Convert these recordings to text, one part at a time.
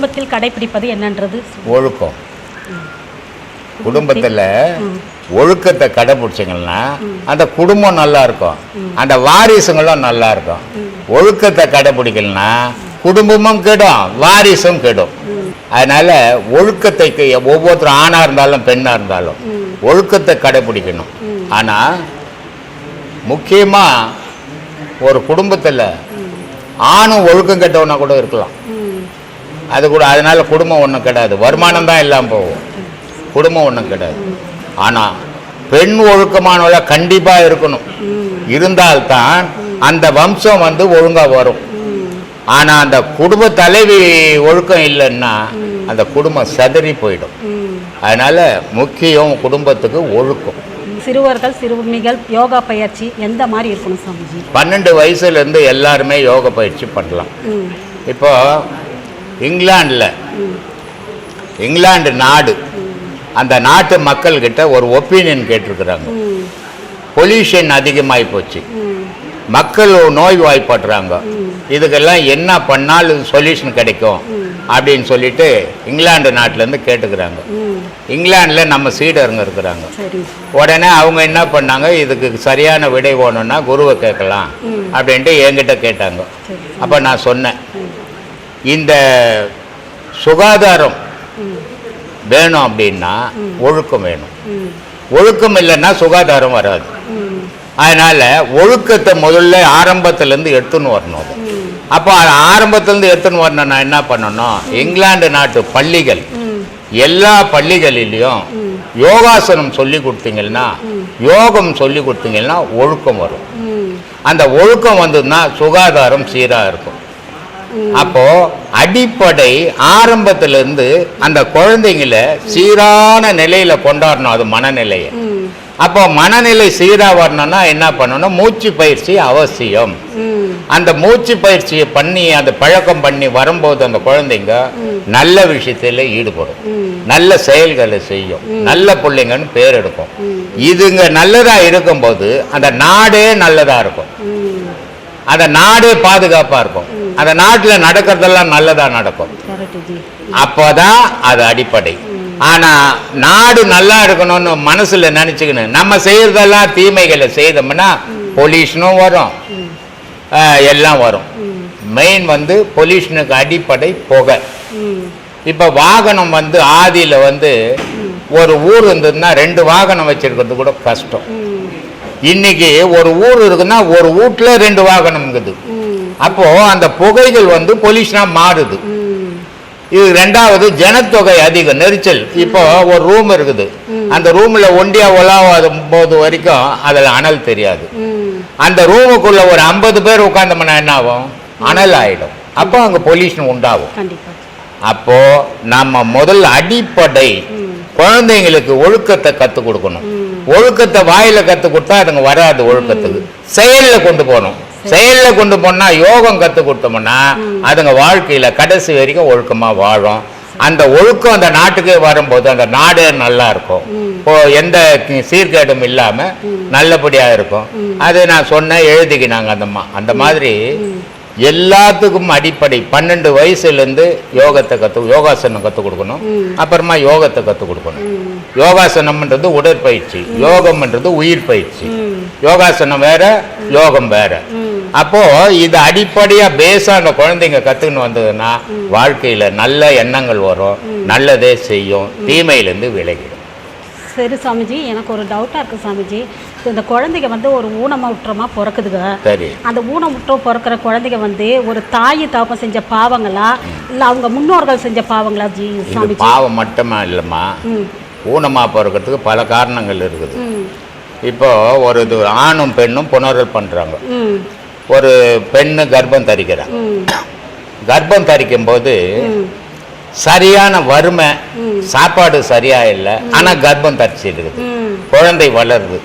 குடும்பத்தில் கடைபிடிப்பது என்னன்றது? ஒழுக்கம். குடும்பத்தில் ஒழுக்கத்தை கடைபிடிச்சிங்கன்னா அந்த குடும்பம் நல்லா இருக்கும் அந்த வாரிசுங்களும் நல்லா இருக்கும் ஒழுக்கத்தை கடைபிடிக்கலனா குடும்பமும் கெடும் வாரிசும் கெடும். அதனால ஒழுக்கத்தை ஒவ்வொருத்தரும் ஆணாக இருந்தாலும் பெண்ணாக இருந்தாலும் ஒழுக்கத்தை கடைபிடிக்கணும் ஆனால் முக்கியமாக ஒரு குடும்பத்தில் ஆணும் ஒழுக்கம் கெட்டவனா கூட இருக்கலாம். அது கூட அதனால குடும்பம் ஒன்றும் கிடையாது வருமானம் தான் இல்லாமல் போகும். குடும்பம் ஒன்றும் கிடையாது ஆனால் பெண் ஒழுக்கமானவள கண்டிப்பாக இருக்கணும். இருந்தால்தான் அந்த வம்சம் வந்து ஒழுங்காக வரும். ஆனால் அந்த குடும்ப தலைவி ஒழுக்கம் இல்லைன்னா அந்த குடும்பம் சதறி போயிடும். அதனால முக்கியம் குடும்பத்துக்கு ஒழுக்கம். சிறுவர்கள் சிறுமிகள் யோகா பயிற்சி எந்த மாதிரி இருக்கணும் சாமிஜி? பன்னெண்டு வயசுலேருந்து எல்லாருமே யோக பயிற்சி பண்ணலாம். இப்போ இங்கிலாண்டில் இங்கிலாந்து நாடு. அந்த நாட்டு மக்கள்கிட்ட ஒரு ஒப்பீனியன் கேட்டிருக்கிறாங்க. பொல்யூஷன் அதிகமாகி போச்சு. மக்கள் நோய் வாய்ப்படுறாங்க இதுக்கெல்லாம் என்ன பண்ணாலும் சொல்யூஷன் கிடைக்கும் அப்படின்னு சொல்லிட்டு இங்கிலாந்து நாட்டிலேருந்து கேட்டுக்கிறாங்க. ம் இங்கிலாந்தில் நம்ம சீடருங்க இருக்கிறாங்க. உடனே அவங்க என்ன பண்ணாங்க? இதுக்கு சரியான விடை வேணும்னா குருவை கேட்கலாம். அப்படின்ட்டு என்கிட்ட கேட்டாங்க. அப்போ நான் சொன்னேன். இந்த சுகாதாரம் வேணும் அப்படின்னா ஒழுக்கம் வேணும். ஒழுக்கம் இல்லைன்னா சுகாதாரம் வராது. அதனால ஒழுக்கத்தை முதல்ல ஆரம்பத்திலேருந்து எடுத்துன்னு வரணும். அப்போ ஆரம்பத்திலேருந்து எடுத்துன்னு வரணும் நான் என்ன பண்ணணும்? இங்கிலாந்து நாட்டு பள்ளிகள். எல்லா பள்ளிகளிலையும் யோகாசனம் சொல்லி கொடுத்தீங்கன்னா யோகம் சொல்லி கொடுத்தீங்கன்னா ஒழுக்கம் வரும். அந்த ஒழுக்கம் வந்ததுன்னா சுகாதாரம் சீராக இருக்கும். அப்போ அடிப்படை ஆரம்பத்திலிருந்து அந்த குழந்தைங்கள சீரான நிலையில கொண்டாடணும் அது மனநிலையை. அப்போ மனநிலை சீராக வரணும்னா என்ன பண்ணணும்? மூச்சு பயிற்சி அவசியம். அந்த மூச்சு பயிற்சியை பண்ணி அந்த பழக்கம் பண்ணி வரும்போது அந்த குழந்தைங்க நல்ல விஷயத்துல ஈடுபடும். நல்ல செயல்களை செய்யும். நல்ல பிள்ளைங்கன்னு பேர் எடுக்கும். இதுங்க நல்லதா இருக்கும்போது அந்த நாடே நல்லதா இருக்கும். அந்த நாடே பாதுகாப்பா இருக்கும். அந்த நாட்டில் நடக்கிறதெல்லாம் நல்லதா நடக்கும். அப்போதான் அது அடிப்படை. ஆனா நாடு நல்லா இருக்கணும்னு மனசுல நினைச்சுக்கணும் நம்ம செய்யறதெல்லாம் தீமைகளை செய்தோம்னா பொல்யூஷனும் வரும். எல்லாம் வரும். மெயின் வந்து பொல்யூஷனுக்கு அடிப்படை புகை. இப்போ வாகனம் வந்து ஆதியில் வந்து ஒரு ஊர் இருந்ததுன்னா ரெண்டு வாகனம் வச்சிருக்கிறது கூட கஷ்டம். இன்னைக்கு ஒரு ஊர் இருக்குன்னா ஒரு வீட்டுல ரெண்டு வாகனம் இருக்குது. ம் அப்போ அந்த புகைகள் வந்து பொல்யூஷனா மாறுது. இது ரெண்டாவது ஜனத்தொகை அதிகம் நெரிச்சல். இப்போ ஒரு ரூம் இருக்குது. அந்த ரூம்ல ஒண்டியா உலாவாத போது வரைக்கும் அதுல அனல் தெரியாது. அந்த ரூமுக்குள்ள ஒரு ஐம்பது பேர் உட்காந்தோம்னா என்ன ஆகும்? அனல் ஆயிடும். அப்போ அங்க பொல்யூஷன் உண்டாகும். கண்டிப்பா. அப்போ நம்ம முதல் அடிப்படை குழந்தைங்களுக்கு ஒழுக்கத்தை கற்றுக் கொடுக்கணும். ஒழுக்கத்தை வாயில கற்றுக் கொடுத்தா அதுங்க வராது ஒழுக்கத்துக்கு. செயல்ல கொண்டு போகணும். செயல்ல கொண்டு போனா யோகம் கற்றுக் கொடுத்தோம்னா அதுங்க வாழ்க்கையில கடைசி வரைக்கும் ஒழுக்கமா வாழும். அந்த ஒழுக்கம் அந்த நாட்டுக்கே வரும்போது அந்த நாடே நல்லா இருக்கும். இப்போ எந்த சீர்கேடும் இல்லாம நல்லபடியா இருக்கும். அது நான் சொன்னேன் எழுதிக்கினாங்க அந்த மா அந்த மாதிரி எல்லாத்துக்கும் அடிப்படை. பன்னெண்டு வயசுலேருந்து யோகத்தை கற்று யோகாசனம் கற்றுக் கொடுக்கணும். அப்புறமா யோகத்தை கற்றுக் கொடுக்கணும். யோகாசனம்ன்றது உடற்பயிற்சி. யோகம்ன்றது உயிர் பயிற்சி. யோகாசனம் வேற யோகம் வேற. அப்போ இது அடிப்படையா பேஸா அந்த குழந்தைங்க கத்துக்கின்னு வந்ததுன்னா வாழ்க்கையில நல்ல எண்ணங்கள் வரும் நல்லதே செய்யும் தீமையிலேருந்து விலகிடும். சரி சாமிஜி எனக்கு ஒரு டவுட்டாக இருக்குது சாமிஜி. இந்த குழந்தைங்க வந்து ஒரு ஊனமுற்றமாக பிறக்குதுங்க. சரி. அந்த ஊனமுற்றம் பிறக்கிற குழந்தைங்க வந்து ஒரு தாய் தாப்பம் செஞ்ச பாவங்களா? இல்லை அவங்க முன்னோர்கள் செஞ்ச பாவங்களா ஜி சாமிஜி? பாவம் மட்டுமா இல்லைம்மா? ம். ஊனமா பிறக்கிறதுக்கு பல காரணங்கள் இருக்குது. இப்போ ஒரு இது ஆணும் பெண்ணும் புணரல் பண்றாங்க. ம். ஒரு பெண்ணு கர்ப்பம் தரிக்கிறான். கர்ப்பம் தரிக்கும் போது சரியான வறுமை சாப்பாடு சரியா இல்லை ஆனா கர்ப்பம் தரிச்சிருக்குது. ம். குழந்தை வளருது.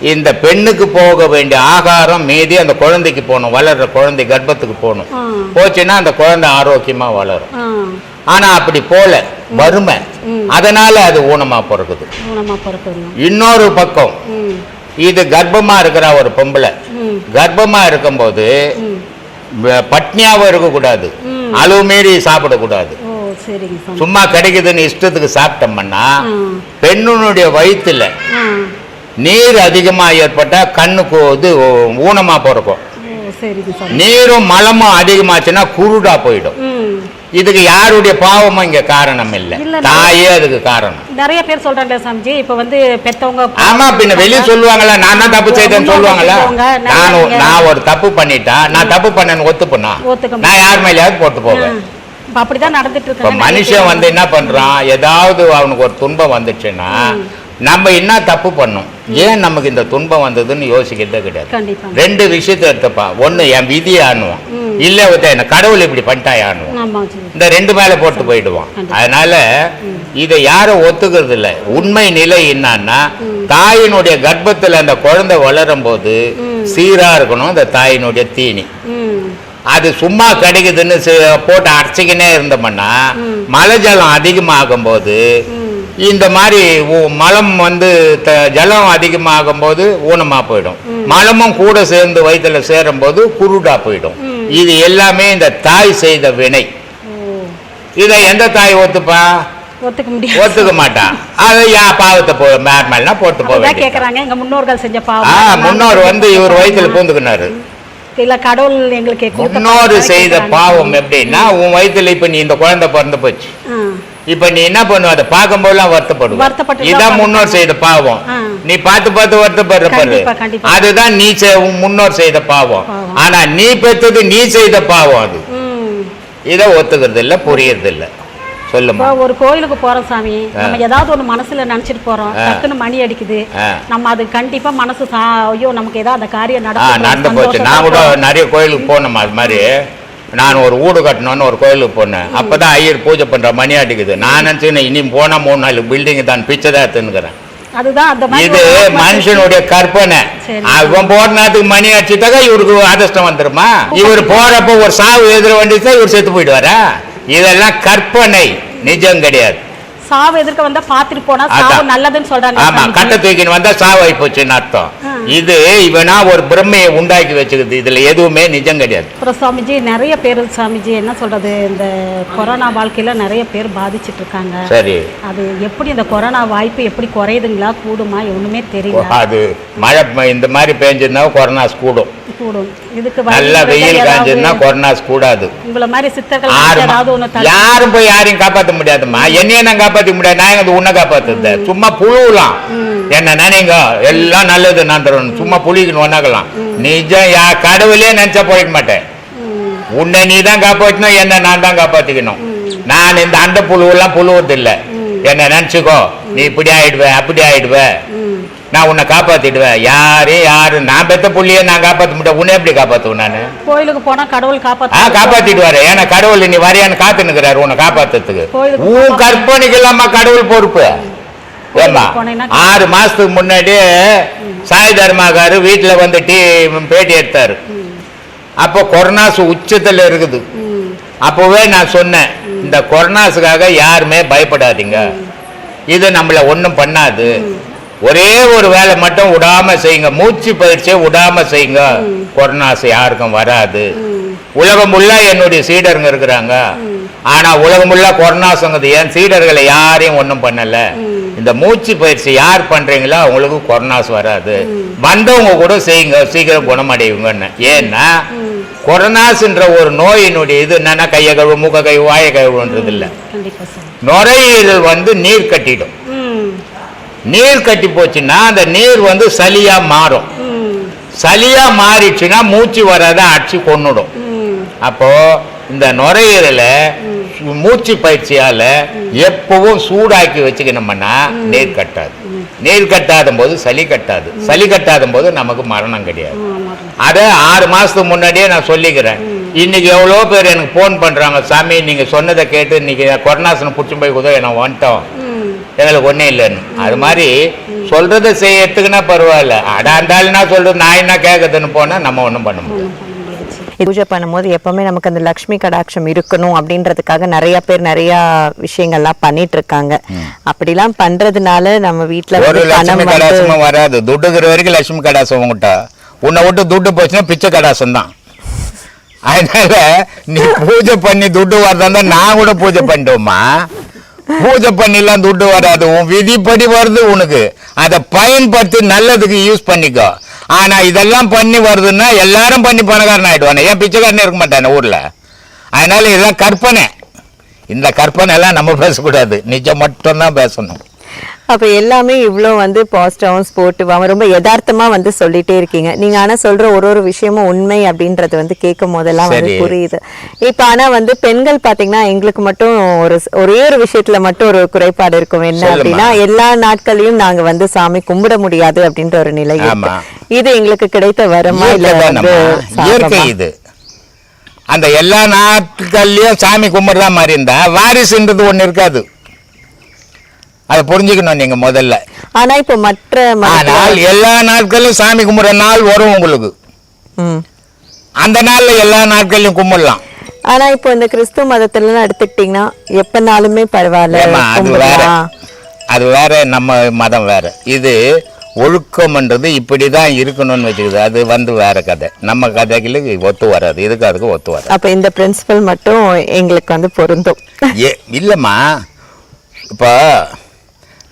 இந்த பெண்ணுக்கு போக வேண்டிய ஆகாரம் மீதி அந்த குழந்தைக்கு போகணும். வளர்ற குழந்தை கர்ப்பத்துக்கு போகணும். போச்சுன்னா அந்த குழந்தை ஆரோக்கியமா வளரும். ஆனா அப்படி போல வறுமை. அதனால அது ஊனமா பிறக்குது. பிறக்குதுங்க. இன்னொரு பக்கம் இது கர்ப்பமா இருக்கிற ஒரு பொம்பளை. கர்ப்பமா இருக்கும்போது பட்னியாவும் இருக்கக்கூடாது. அளவு மீறி சாப்பிடக்கூடாது. சும்மா கிடைக்குதுன்னு இஷ்டத்துக்கு சாப்பிட்டோம்னா வயித்துல ஆ. நீர் அதிகமா ஏற்பட்டா கண்ணுக்கு இது ஊனமா பிறக்கும். நீரும் மலமும் அதிகமாச்சுன்னா குருடா போயிடும். இதுக்கு யாருடைய பாவமும் இங்க காரணம் இல்ல தாயே அதுக்கு காரணம். நிறைய பேர் சொல்றாங்க சாமிஜி இப்போ வந்து பெத்தவங்க ஆமா பின்ன வெளிய சொல்லுவாங்களா? நான் தான் தப்பு செய்தேன்னு நிறைய நான் நான் ஒரு தப்பு பண்ணிட்டா நான் தப்பு பண்ணேன்னு ஒத்துப்பண்ணா ஒத்துக்க நான் யார் மேலேயாவது போட்டு போவேன். அப்படிதான் நடந்துட்டு நிறைய மனுஷன். வந்து என்ன பண்றான்? ஏதாவது அவனுக்கு ஒரு துன்பம் வந்துச்சுன்னா நம்ம என்ன தப்பு பண்ணோம்? ஏன் நமக்கு இந்த துன்பம் வந்ததுன்னு யோசிக்கிறதே கிடையாது. ரெண்டு விஷயத்த எடுத்துப்பான் ஒண்ணு என் விதியை ஆணுவான். இல்ல ஒருத்தன் என்ன கடவுள் இப்படி பண்ணிட்டா ஆணுவான்? இந்த ரெண்டு மேல போட்டு போயிடுவான். அதனால இதை யாரும் ஒத்துக்கிறது இல்ல. உண்மை நிலை என்னன்னா தாயினுடைய கர்ப்பத்துல அந்த குழந்தை வளரும் போது சீரா இருக்கணும் அந்த தாயினுடைய தீனி. அது சும்மா கிடைக்குதுன்னு போட்டு அரைச்சிக்கினே இருந்தோம்னா மழை ஜலம் அதிகமாகும் போது இந்த மாதிரி மலம் வந்து த- ஜலம் அதிகமாகும் போது ஊனமா போயிடும். மலமும் கூட சேர்ந்து வயிற்றுல சேரும் போது குருடா போயிடும். இது எல்லாமே இந்த தாய் செய்த வினை. இதை எந்த தாய் ஒத்துப்பா? ஒத்துக்க மாட்டான் அதை யா பாவத்தை போ மேல் மேல்னா போட்டு கேக்குறாங்க. எங்க முன்னோர்கள் செஞ்ச ஆ பாவம் முன்னோர் வந்து இவர் வயிற்றுல பூந்துக்கினாரு. இல்ல கடவுள் எங்களுக்கு முன்னோர் செய்த. பாவம் எப்படின்னா உன் வயிற்றுல இப்ப நீ இந்த குழந்தை பிறந்து போச்சு. இப்ப நீ என்ன பண்ணுவ? அதை பார்க்கும்போதெல்லாம் வருத்தப்படுவ. வருத்தப்பட்டு இதான் தான் முன்னோர் செய்த பாவம். நீ பார்த்து பார்த்து வருத்தப்படுற பாரு. அதுதான் நீ முன்னோர் செய்த பாவம். ஆனா நீ பெற்றது நீ செய்த பாவம் அது. இதை ஒத்துக்கிறது இல்ல புரியறது இல்ல சொல்லுமா ஒரு கோயிலுக்கு போறோம் சாமி. நம்ம ஏதாவது ஒண்ணு மனசுல நினைச்சிட்டு போறோம். டக்குன்னு மணி அடிக்குது. நம்ம அது கண்டிப்பா மனசு ஐயோ நமக்கு ஏதாவது அந்த காரியம் நடந்து போச்சு. நான் கூட நிறைய கோயிலுக்கு போனோம் அது மாதிரி. நான் ஒரு வீடு கட்டணும்னு ஒரு கோயிலுக்கு போனேன். அப்பதான் ஐயர் பூஜை பண்ற மணி அடிக்குது. நான் நினைச்சேன் இனி போனா மூணு நாலு பில்டிங் தான் பிச்சை தான் எடுத்துன்னுக்கிறேன் இது மனுஷனுடைய கற்பனை. அவன் போற நேரத்துக்கு மணி அடிச்சுட்டாக்கா இவருக்கு அதிர்ஷ்டம் வந்துருமா? இவர் போறப்ப ஒரு சாவு எதிர வந்துச்சுன்னா இவர் செத்து போயிடுவாரா? இதெல்லாம் கற்பனை. நிஜம் கிடையாது. சாவு எதிர்க்க வந்தா பாத்துட்டு போனா சாவு. நல்லதுன்னு சொல்றாங்க ஆமா. கட்டை தூக்கின்னு வந்தா சாவாய் போச்சுன்னு அர்த்தம். இது இவனா ஒரு பிரம்மையை உண்டாக்கி வச்சுக்குது. இதுல எதுவுமே நிஜம் கிடையாது. அப்புறம் சாமிஜி நிறைய பேர் சாமிஜி என்ன சொல்றது இந்த கொரோனா வாழ்க்கையில நிறைய பேர் பாதிச்சிட்டு இருக்காங்க சரி. அது எப்படி இந்த கொரோனா வாய்ப்பு எப்படி குறையுதுங்களா கூடுமா ஒண்ணுமே தெரியல. அது மழை இந்த மாதிரி பெஞ்சிருந்தா கொரோனாஸ் கூடும். கூடும். இதுக்கு நல்ல வெயில் காஞ்சிருந்தா கொரோனாஸ் கூடாது. உங்களை மாதிரி சித்தர்கள் யாரும் போய் யாரையும் காப்பாத்த முடியாதும்மா. என்னைய நான் காப்பாத்த முடியாது நான் எங்க உன்னை காப்பாத்துறது சும்மா புழுவலாம் என்ன நினைங்க? எல்லாம் நல்லது நான் தரணும் சும்மா புளிக்கணும் ஒன்னாக்கலாம் நிஜம் யா கடவுளே நினைச்சா போயிட மாட்டேன். உன்னை நீ தான் காப்பாற்றணும் என்ன நான் தான் காப்பாத்திக்கணும். நான் இந்த அந்த புழுவெல்லாம் புழுவது இல்ல என்ன நினைச்சுக்கோ. நீ இப்படி ஆயிடுவ அப்படி ஆயிடுவ. நான் உன்னை காப்பாத்திடுவேன். யாரு யாரு? நான் பெத்த புள்ளிய நான் காப்பாத்த முடியாது. உன்னை எப்படி காப்பாத்துவேன் நானு? கோயிலுக்கு போனா கடவுள் ஆ காப்பாத்து காப்பாத்திடுவாரு. ஏன்னா கடவுள் நீ வரையான்னு காத்து நிக்கிறாரு உன்னை காப்பாத்துறதுக்கு. உன் கற்பனைக்கு இல்லாம கடவுள் பொறுப்பு. ஏமா ஆறு மாசத்துக்கு முன்னாடி சாய் தர்மாகாரு வீட்டுல வந்து டீ பேட்டி எடுத்தாரு. அப்போ கொரோனாஸ் உச்சத்துல இருக்குது. அப்போவே நான் சொன்னேன் இந்த கொரோனாஸுக்காக யாருமே பயப்படாதீங்க. இது நம்மள ஒன்றும் பண்ணாது. ஒரே ஒரு வேலை மட்டும் விடாம செய்யுங்க. மூச்சு பயிற்சியை விடாம செய்யுங்க. கொரோனாஸ் யாருக்கும் வராது. உலகம் முல்லா என்னுடைய சீடருங்க இருக்கிறாங்க. ஆனா உலகம் முல்லா கொரோனாஸுங்கிறது என் சீடர்களை யாரையும் ஒன்றும் பண்ணல. இந்த மூச்சு பயிற்சி யார் பண்றீங்களோ அவங்களுக்கு கொரோனாஸ் வராது. வந்தவங்க கூட செய்யுங்க. சீக்கிரம் குணமடையுங்கன்னு. ஏன்னா கொரோனாஸ்ன்ற ஒரு நோயினுடைய இது என்னன்னா கையை கழுவு மூக்க கழுவு வாயை கழுவுன்றது இல்ல நுரையீரல் வந்து நீர் கட்டிடும். நீர் கட்டி போச்சுன்னா அந்த நீர் வந்து சளியா மாறும். ம் சளியா மாறிடுச்சுன்னா மூச்சு வராத அடிச்சு கொன்னுடும். ம் அப்போ இந்த நுரையீரலை மூச்சு பயிற்சியால எப்பவும் சூடாக்கி வச்சுக்கணும்னா நீர் கட்டாது. நீர் கட்டாத போது சளி கட்டாது. சளி கட்டாத போது நமக்கு மரணம் கிடையாது. அதை ஆறு மாசத்துக்கு முன்னாடியே நான் சொல்லிக்கிறேன். இன்னைக்கு எவ்வளோ பேர் எனக்கு ஃபோன் பண்றாங்க சாமி நீங்க சொன்னதை கேட்டு இன்னைக்கு கொரோனாசனம் பிடிச்சி போய் கூட நான் வந்துட்டோம். எங்களுக்கு ஒன்றும் இல்லைன்னு. அது மாதிரி சொல்றதை செய்யறதுக்குன்னா பரவாயில்ல. அடா இருந்தாலும் நான் சொல்றது நான் என்ன கேட்குதுன்னு போனா நம்ம ஒன்றும் பண்ண முடியாது. ஒண்ணும் பண்ண முடியாது. சார். பூஜை பண்ணும்போது எப்பவுமே நமக்கு அந்த லக்ஷ்மி கடாட்சம் இருக்கணும் அப்படின்றதுக்காக நிறைய பேர் நிறைய விஷயங்கள்லாம் பண்ணிட்டு இருக்காங்க அப்படிலாம் பண்றதுனால நம்ம வீட்ல ஒரு லட்சுமி கடாசமும் வராது. துட்டுக்கிற வரைக்கும் லட்சுமி கடாசம் உங்ககிட்ட உன்னை விட்டு துட்டு போச்சுன்னா பிச்சை கடாசம் தான். அதனால நீ பூஜை பண்ணி துட்டு வரதா நான் கூட பூஜை பண்ணிட்டோமா? பூஜை பண்ணிலாம் துட்டு வராது. உன் விதிப்படி வருது உனக்கு. அதை பயன்படுத்தி நல்லதுக்கு யூஸ் பண்ணிக்கோ. ஆனா இதெல்லாம் பண்ணி வருதுன்னா எல்லாரும் பண்ணி பணக்காரன் ஆயிடுவானே. ஏன் பிச்சைக்காரனே இருக்க மாட்டானே ஊர்ல? அதனால இதெல்லாம் கற்பனை. இந்த கற்பனை எல்லாம் நம்ம பேசக்கூடாது. நிஜம் மட்டும்தான் பேசணும். அப்ப எல்லாமே இவ்ளோ வந்து பாசிட்டிவாவும் ஸ்போர்ட்டிவாவும் ரொம்ப யதார்த்தமா வந்து சொல்லிட்டே இருக்கீங்க நீங்க ஆனா சொல்ற ஒரு ஒரு விஷயமும் உண்மை அப்படின்றது வந்து கேட்கும் போதெல்லாம் வந்து. புரியுது இப்ப ஆனா வந்து பெண்கள் பாத்தீங்கன்னா எங்களுக்கு மட்டும் ஒரு ஒரே ஒரு விஷயத்துல மட்டும் ஒரு குறைபாடு இருக்கும் என்ன. அப்படின்னா எல்லா நாட்களையும் நாங்க வந்து சாமி கும்பிட முடியாது அப்படின்ற ஒரு நிலை. இது எங்களுக்கு கிடைத்த வரமா இல்ல வந்து? இது அந்த எல்லா நாட்கள்லயும் சாமி கும்பிடுறா மாதிரி இருந்தா வாரிசுன்றது ஒண்ணு இருக்காது அதை புரிஞ்சுக்கணும் நீங்க முதல்ல. ஆனா இப்ப மற்ற ஆனால் எல்லா நாட்களும் சாமி கும்பிடுற நாள் வரும் உங்களுக்கு. ம். அந்த நாள்ல எல்லா நாட்களையும் கும்பிடலாம். ஆனா இப்போ இந்த கிறிஸ்துவ மதத்துல எடுத்துக்கிட்டீங்கன்னா எப்பனாலுமே பரவாயில்ல அது வேற. அது வேற நம்ம மதம் வேற. இது ஒழுக்கம்ன்றது இப்படிதான் இருக்கணும்னு வச்சுக்குது. அது வந்து வேற கதை. நம்ம கதைகளுக்கு ஒத்து வராது. இதுக்கு அதுக்கு ஒத்து வராது. அப்ப இந்த பிரின்சிபல் மட்டும் எங்களுக்கு வந்து பொருந்தும். ஏ இல்லைம்மா. இப்போ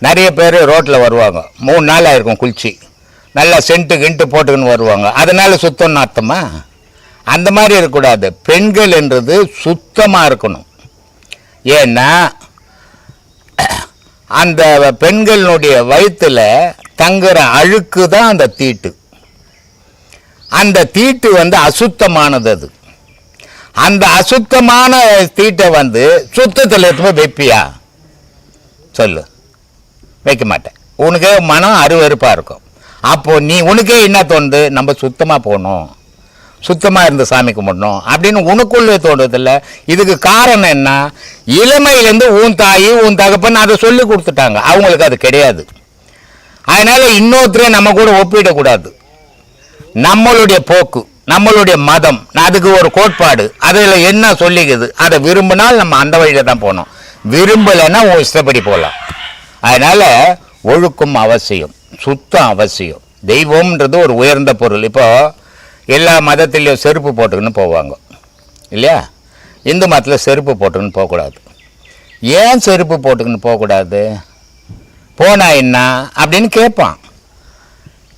நிறைய பேர் ரோட்டில் வருவாங்க. மூணு நாள் ஆயிருக்கும் குளிச்சு. நல்லா சென்ட்டு கிண்ட்டு போட்டுக்கின்னு வருவாங்க. அதனால் சுத்தம் நாத்தமா அந்த மாதிரி இருக்கக்கூடாது. பெண்கள் என்றது சுத்தமாக இருக்கணும். ஏன்னா அந்த பெண்களுடைய வயிற்றில் தங்குற அழுக்கு தான் அந்த தீட்டு. அந்த தீட்டு வந்து அசுத்தமானது அது அந்த அசுத்தமான தீட்டை வந்து சுத்தத்தில் எடுத்து வைப்பியா? சொல்லு. வைக்க மாட்டேன். உனக்கே மனம் அருவருப்பாக இருக்கும். அப்போது நீ உனக்கே என்ன தோணுது? நம்ம சுத்தமாக போகணும். சுத்தமாக இருந்து சாமி கும்பிடணும் அப்படின்னு உனக்குள்ளே தோன்றதில்ல. இதுக்கு காரணம் என்ன? இளமையிலேருந்து உன் தாய் உன் தகப்பன் அதை சொல்லி கொடுத்துட்டாங்க. அவங்களுக்கு அது கிடையாது. அதனால் இன்னொருத்தரையும் நம்ம கூட ஒப்பிடக்கூடாது. நம்மளுடைய போக்கு நம்மளுடைய மதம் அதுக்கு ஒரு கோட்பாடு அதில் என்ன சொல்லிக்குது அதை விரும்பினால் நம்ம அந்த வழியில் தான் போகணும். விரும்பலைன்னா உன் இஷ்டப்படி போகலாம். அதனால் ஒழுக்கம் அவசியம் சுத்தம் அவசியம். தெய்வம்ன்றது ஒரு உயர்ந்த பொருள். இப்போது எல்லா மதத்துலேயும் செருப்பு போட்டுக்கின்னு போவாங்க. இல்லையா? இந்து மதத்தில் செருப்பு போட்டுக்கின்னு போகக்கூடாது. ஏன் செருப்பு போட்டுக்கின்னு போகக்கூடாது? போனா என்ன? அப்படின்னு கேட்பான்.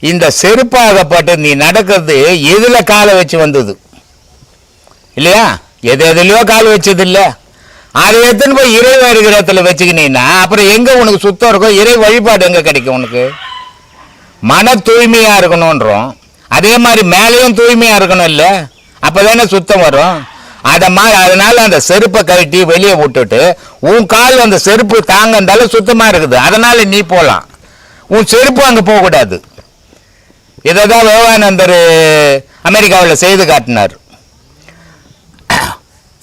இந்த செருப்பாகப்பட்டு நீ நடக்கிறது எதில் காலை வச்சு வந்தது? இல்லையா? எது எதுலையோ கால் வச்சது இல்லை. அதை எடுத்துன்னு போய் இறை இருக்கிற இடத்துல வச்சுக்கினீன்னா அப்புறம் எங்கே உனக்கு சுத்தம் இருக்கும் இறை வழிபாடு எங்கே கிடைக்கும் உனக்கு? மன தூய்மையாக இருக்கணுன்றோம் அதே மாதிரி மேலேயும் தூய்மையாக இருக்கணும் இல்லை? அப்போ தானே சுத்தம் வரும். அதை மாதிரி அதனால் அந்த செருப்பை கழட்டி வெளியே விட்டுட்டு உன் கால் அந்த செருப்பு தாங்க இருந்தாலும் சுத்தமாக இருக்குது. அதனால் நீ போகலாம் உன் செருப்பு அங்கே போகக்கூடாது. இதை தான் விவேகானந்தர் அமெரிக்காவில் செய்து காட்டினார்.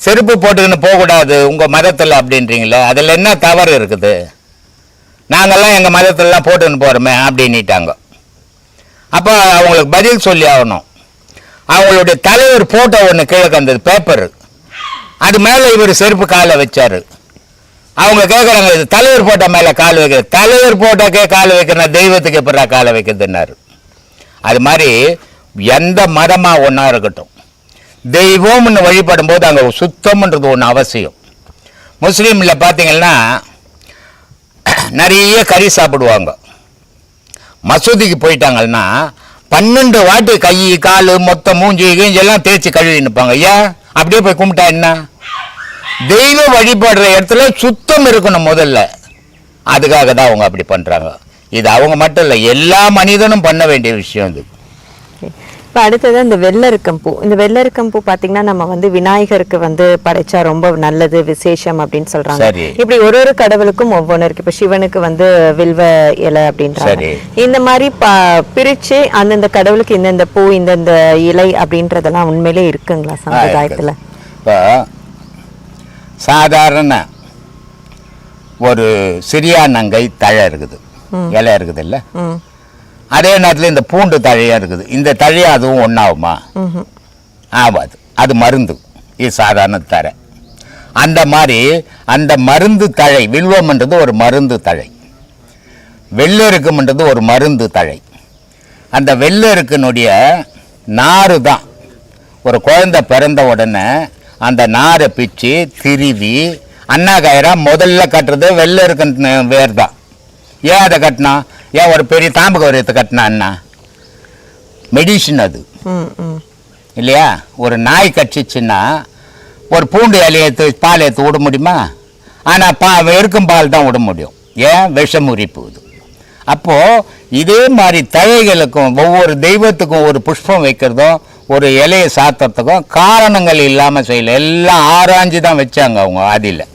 செருப்பு போட்டுக்கின்னு போகக்கூடாது உங்கள் மதத்தில் அப்படின்றீங்களே அதில் என்ன தவறு இருக்குது? நாங்கள்லாம் எங்கள் மதத்திலலாம் போட்டுன்னு போகிறோமே அப்படின்ட்டாங்க அப்போ அவங்களுக்கு பதில் சொல்லி ஆகணும். அவங்களுடைய தலைவர் ஃபோட்டோ ஒன்று கீழே கந்தது பேப்பர் அது மேலே இவர் செருப்பு காலை வச்சார். அவங்க கேட்குறாங்க இது தலைவர் போட்டோ மேலே கால் வைக்கிற தலைவர் போட்டோக்கே கால் வைக்கிறேன் தெய்வத்துக்கு எப்படா காலை வைக்கிறதுன்னாரு. அது மாதிரி எந்த மதமாக ஒன்றா இருக்கட்டும். தெய்வம்னு வழிபடும் போது அங்கே சுத்தம்ன்றது ஒன்று அவசியம். முஸ்லீமில் பார்த்தீங்கன்னா நிறைய கறி சாப்பிடுவாங்க. மசூதிக்கு போயிட்டாங்கன்னா பன்னெண்டு வாட்டி கை கால் மொத்தம் மூஞ்சி கீஞ்சி எல்லாம் தேய்ச்சி கழுவி நிற்பாங்க ஏன்? அப்படியே போய் கும்பிட்டா என்ன? தெய்வ வழிபடுற இடத்துல சுத்தம் இருக்கணும் முதல்ல. அதுக்காக தான் அவங்க அப்படி பண்ணுறாங்க இது அவங்க மட்டும் இல்லை எல்லா மனிதனும் பண்ண வேண்டிய விஷயம் இது. இப்ப அடுத்தது இந்த வெள்ளரிக்கம் பூ. இந்த வெள்ளரிக்கம் பூ பாத்தீங்கன்னா நம்ம வந்து விநாயகருக்கு வந்து படைச்சா ரொம்ப நல்லது விசேஷம் அப்படின்னு சொல்றாங்க. இப்படி ஒரு ஒரு கடவுளுக்கும் ஒவ்வொன்று இருக்கு இப்ப சிவனுக்கு வந்து வில்வ இலை அப்படின்றாங்க. இந்த மாதிரி பிரிச்சு அந்தந்த கடவுளுக்கு இந்தந்த பூ இந்தந்த இலை அப்படின்றதெல்லாம் உண்மையிலே இருக்குங்களா சம்பிரதாயத்துல? இப்போ சாதாரண ஒரு சிறியானங்கை தழை இருக்குது. இலை இருக்குது இல்லை அதே நேரத்தில் இந்த பூண்டு தழையா இருக்குது. இந்த தழையா அதுவும் ஒன்றாகுமா. ஆகாது அது மருந்து. இது சாதாரண தழை. அந்த மாதிரி அந்த மருந்து தழை வில்வம்ன்றது ஒரு மருந்து தழை. வெள்ளெருக்கும்ன்றது ஒரு மருந்து தழை. அந்த வெள்ளெருக்கினுடைய நாறு தான். ஒரு குழந்தை பிறந்த உடனே அந்த நாரை பிச்சு திருவி அண்ணா கயிறா முதல்ல கட்டுறது வெள்ளை இருக்க வேர் தான். ஏன் அதை கட்டினா ஏன் ஒரு பெரிய தாம்பு கயிறத்தை கட்டினா அண்ணா மெடிசின் அது. இல்லையா? ஒரு நாய் கடிச்சிச்சுன்னா ஒரு பூண்டு இலையை எடுத்து பால் எடுத்து விட முடியுமா? ஆனால் பா எருக்கும் பால் தான் விட முடியும். ஏன்? விஷம் உரிப்புது. அப்போது இதே மாதிரி தழைகளுக்கும் ஒவ்வொரு தெய்வத்துக்கும் ஒரு புஷ்பம் வைக்கிறதும் ஒரு இலையை சாத்துறதுக்கும் காரணங்கள் இல்லாமல் செய்யல. எல்லாம் ஆராய்ஞ்சு தான் வச்சாங்க அவங்க ஆதியில்.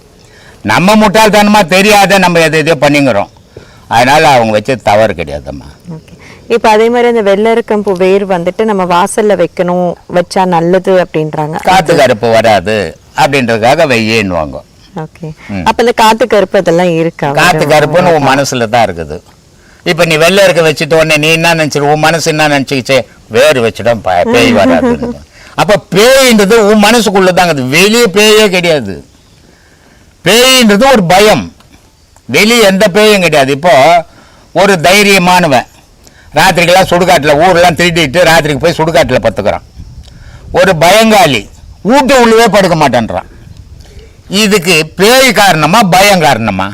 நம்ம முட்டாள்தனமாக தெரியாத நம்ம எதை எதையோ பண்ணிங்கிறோம். அதனால் அவங்க வச்சது தவறு கிடையாதும்மா. ஓகே இப்போ அதே மாதிரி அந்த வெள்ளரிக்கம்பூ வேர் வந்துட்டு நம்ம வாசல்ல வைக்கணும் வச்சா நல்லது அப்படின்றாங்க. காற்று கருப்பு வராது அப்படின்றதுக்காக வெய்யேன்னுவாங்க. ஓகே அப்ப இந்த காத்து கருப்பு அதெல்லாம் இருக்கா? காத்து கருப்புன்னு உன் மனசுல தான் இருக்குது. இப்ப நீ வெள்ளை இருக்க வச்சுட்டு உடனே நீ என்ன நினைச்சிரு? உன் மனசு என்ன நினைச்சுக்கிச்சே? வேறு வச்சுட்டோம் ப- பேய் வராது அப்ப பேயின்றது உன் மனசுக்குள்ள தாங்க வெளியே பேயே கிடையாது. பேயின்றது ஒரு பயம். வெளியே எந்த பேயும் கிடையாது. இப்போ ஒரு தைரியமானவன் ராத்திரிக்கெல்லாம் சுடுகாட்டில் ஊரெல்லாம் திருடிட்டு ராத்திரிக்கு போய் சுடுகாட்டில் பத்துக்கிறான் ஒரு பயங்காலி வீட்டு உள்ளவே படுக்க மாட்டேன்றான். இதுக்கு பேய் காரணமா பயம் காரணமா?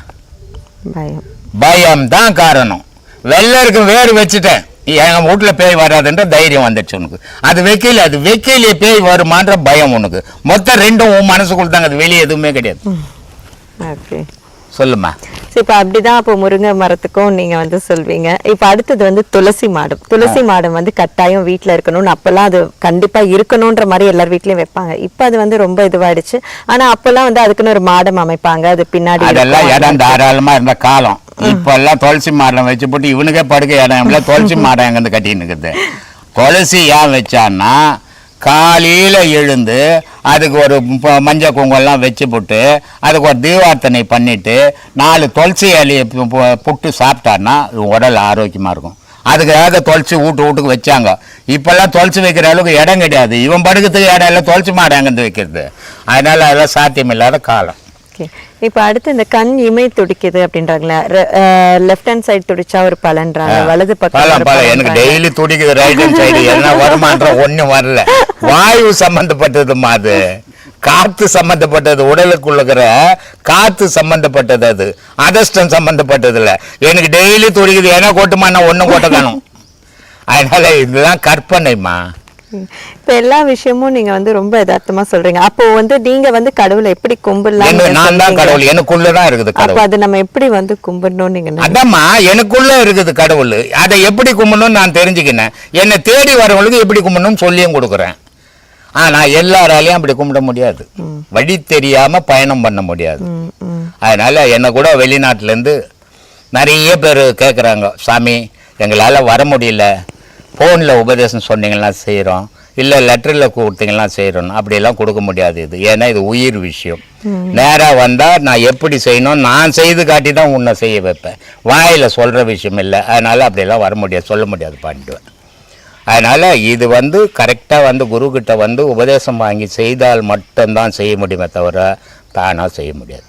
பயம். தான் காரணம். வெள்ளருக்கு வேறு வச்சுட்டேன். என் வீட்டில் பேய் வராதுன்ற தைரியம் வந்துடுச்சு உனக்கு. அது வைக்கல அது வைக்கலையே பேய் வருமான்ற பயம் உனக்கு. மொத்தம் ரெண்டும் உன் மனசுக்குள்ள தாங்க அது வெளியே எதுவுமே கிடையாது. ஓகே. சொல்லுமா. இப்போ அப்படிதான் அப்போ முருங்கை மரத்துக்கும் நீங்க வந்து சொல்வீங்க. இப்போ அடுத்தது வந்து துளசி மாடம். துளசி மாடம் வந்து கட்டாயம் வீட்ல இருக்கணும்னு அப்பெல்லாம் அது கண்டிப்பா இருக்கணும்ன்ற மாதிரி எல்லார் வீட்லயும் வைப்பாங்க. இப்போ அது வந்து ரொம்ப இதுவாயிடுச்சு. ஆனா அப்பெல்லாம் வந்து அதுக்குன்னு ஒரு மாடம் அமைப்பாங்க. அது பின்னாடி அதெல்லாம். இடம் தாராளமா இருந்த காலம். இப்ப எல்லாம் துளசி மாடம் வச்சு போட்டு இவனுக்கே படுக்க இடம் இல்லை. துளசி மாடம் எங்கேருந்து கட்டின்னு இருக்குது. துளசி ஏன் வச்சான்னா காலையில் எழுந்து அதுக்கு ஒரு மஞ்சள் குங்குமம்லாம் வச்சு போட்டு அதுக்கு ஒரு தீவார்த்தனை பண்ணிவிட்டு நாலு துளசி இலையை பு- புட்டு சாப்பிட்டான்னா உடல் ஆரோக்கியமாக இருக்கும். அதுக்காக துளசி வீட்டு வீட்டுக்கு வச்சாங்க. இப்பெல்லாம் துளசி வைக்கிற அளவுக்கு இடம் கிடையாது. இவன் படுக்கிறதுக்கு இடம் இல்லை துளசி மாடு அங்கேருந்து வைக்கிறது? அதனால் அதெல்லாம் சாத்தியம் இல்லாத காலம். இப்போ அடுத்து இந்த கண் இமை துடிக்குது அப்படின்றாங்களே. லெஃப்ட் ஹேண்ட் சைடு துடிச்சா ஒரு பலன்றாங்க. வலது பக்கம் எனக்கு. டெய்லி துடிக்குது ரைட் ஹேண்ட் சைடு என்ன வருமான்ற ஒண்ணும் வரல. வாயு சம்பந்தப்பட்டதுமா அது. காத்து சம்பந்தப்பட்டது உடலுக்குள்ளுக்கிற காத்து சம்பந்தப்பட்டது அது. அதஷ்டம் சம்பந்தப்பட்டது இல்ல. எனக்கு டெய்லி துடிக்குது ஏன்னா கொட்டுமா ஒன்னும் கொட்ட காணும். அதனால இதெல்லாம் கற்பனைமா. இப்ப எல்லா விஷயமும் நீங்க வந்து ரொம்ப யதார்த்தமா சொல்றீங்க. அப்போ வந்து நீங்க வந்து கடவுளை எப்படி கும்பிடலாம் நான் தான் கடவுள். எனக்குள்ளதான் இருக்குது அப்ப கடவுள் அது நம்ம எப்படி வந்து கும்பிடணும் நீங்க அதாம்மா எனக்குள்ள இருக்குது கடவுள். அதை எப்படி கும்பிடணும்னு நான் தெரிஞ்சுக்கினேன். என்னை தேடி வரவங்களுக்கு எப்படி கும்பிடணும்னு சொல்லியும் கொடுக்குறேன். ஆனா எல்லாராலையும் அப்படி கும்பிட முடியாது. வழி தெரியாம பயணம் பண்ண முடியாது. அதனால என்னை கூட வெளிநாட்டுல இருந்து நிறைய பேர் கேட்குறாங்க சாமி எங்களால் வர முடியல. ஃபோனில் உபதேசம் சொன்னீங்கன்னா செய்கிறோம் இல்லை லெட்டரில் கொடுத்தீங்கன்னா செய்கிறோம் அப்படியெல்லாம் கொடுக்க முடியாது இது. ஏன்னா இது உயிர் விஷயம். நேராக வந்தால் நான் எப்படி செய்யணும்? நான் செய்து காட்டி தான் உன்னை செய்ய வைப்பேன். வாயில் சொல்கிற விஷயம் இல்லை. அதனால் அப்படியெல்லாம் வர முடியாது. சொல்ல முடியாது பண்ணிடுவேன் அதனால் இது வந்து கரெக்டாக வந்து குருக்கிட்ட வந்து உபதேசம் வாங்கி செய்தால் மட்டும்தான் செய்ய முடியுமே தவிர தானாக செய்ய முடியாது.